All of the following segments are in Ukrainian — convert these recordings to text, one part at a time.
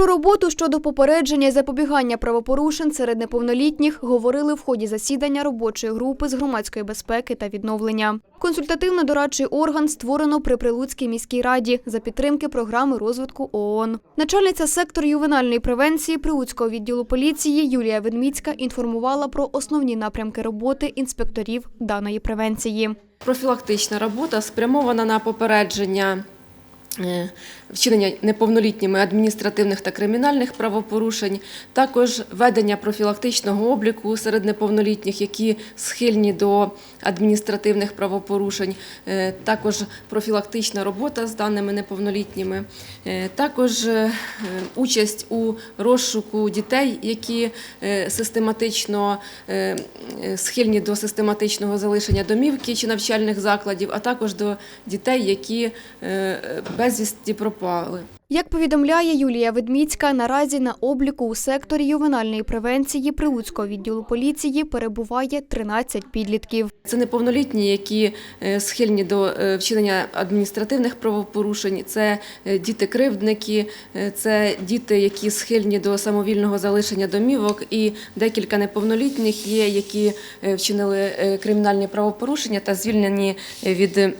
Про роботу щодо попередження і запобігання правопорушень серед неповнолітніх говорили в ході засідання робочої групи з громадської безпеки та відновлення. Консультативно-дорадчий орган створено при Прилуцькій міській раді за підтримки програми розвитку ООН. Начальниця сектору ювенальної превенції Прилуцького відділу поліції Юлія Ведміцька інформувала про основні напрямки роботи інспекторів даної превенції. Профілактична робота спрямована на попередження вчинення неповнолітніми адміністративних та кримінальних правопорушень, також ведення профілактичного обліку серед неповнолітніх, які схильні до адміністративних правопорушень, е, також профілактична робота з даними неповнолітніми, е, також е, участь у розшуку дітей, які е, систематично е, е, схильні до систематичного залишення домівки чи навчальних закладів, а також до дітей, які е, безвісті пропали. Як повідомляє Юлія Ведміцька, наразі на обліку у секторі ювенальної превенції Прилуцького відділу поліції перебуває 13 підлітків. Це неповнолітні, які е, схильні до е, вчинення адміністративних правопорушень, це е, діти-кривдники, це діти, які схильні до самовільного залишення домівок, і декілька неповнолітніх є, які вчинили кримінальні правопорушення та звільнені від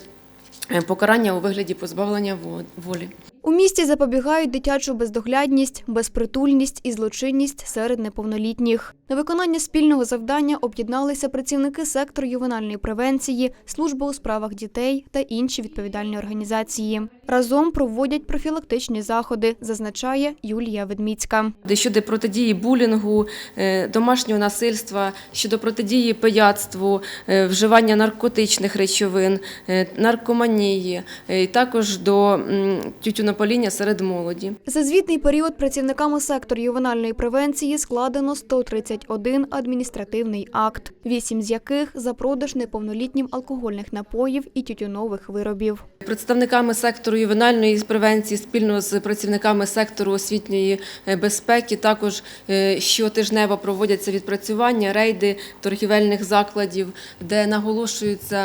покарання у вигляді позбавлення волі. У місті запобігають дитячу бездоглядність, безпритульність і злочинність серед неповнолітніх. На виконання спільного завдання об'єдналися працівники сектору ювенальної превенції, служба у справах дітей та інші відповідальні організації. Разом проводять профілактичні заходи, зазначає Юлія Ведміцька. Щодо протидії булінгу, е, домашнього насильства, щодо протидії пияцтву, е, вживання наркотичних речовин, е, наркоманії, і також до м, тютюнопаління серед молоді. За звітний період працівниками сектору ювенальної превенції складено 131 адміністративний акт, вісім з яких за продаж неповнолітнім алкогольних напоїв і тютюнових виробів. Представниками сектору ювенальної превенції спільно з працівниками сектору освітньої е, безпеки також е, щотижнево проводяться відпрацювання, рейди торгівельних закладів, де наголошуються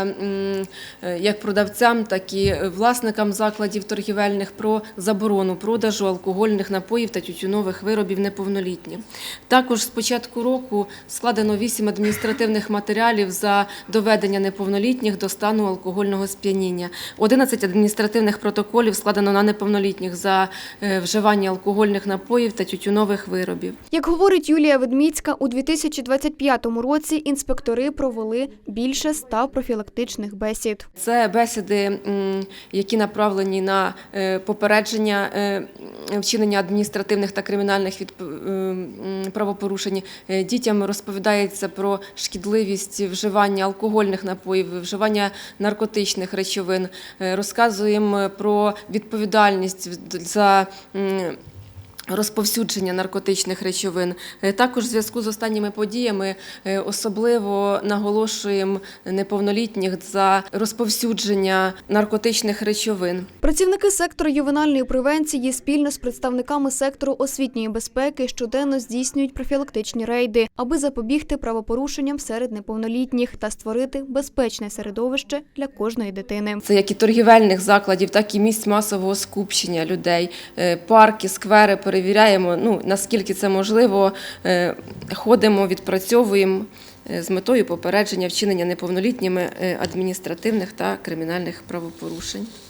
е, як продавцям, так і власникам закладів торгівельних про заборону продажу алкогольних напоїв та тютюнових виробів неповнолітнім. Також з початку року складено вісім адміністративних матеріалів за доведення неповнолітніх до стану алкогольного сп'яніння. 11 адміністративних протоколів складено на неповнолітніх за е, вживання алкогольних напоїв та тютюнових виробів. Як говорить Юлія Ведміцька, у 2025 році інспектори провели більше ста профілактичних бесід. Це бесіди, які направлені на е, попередження е, вчинення адміністративних та кримінальних правопорушень. Дітям розповідається про шкідливість вживання алкогольних напоїв, вживання наркотичних речовин. Е, Розказуємо про відповідальність за розповсюдження наркотичних речовин. Е, Також в зв'язку з останніми подіями е, особливо наголошуємо неповнолітніх за розповсюдження наркотичних речовин. Працівники сектору ювенальної превенції спільно з представниками сектору освітньої безпеки щоденно здійснюють профілактичні рейди, аби запобігти правопорушенням серед неповнолітніх та створити безпечне середовище для кожної дитини. Це як і торгівельних закладів, так і місць масового скупчення людей, Е, парки, сквери перевіряємо. Ну наскільки це можливо, е, ходимо, відпрацьовуємо е, з метою попередження вчинення неповнолітніми е, адміністративних та кримінальних правопорушень.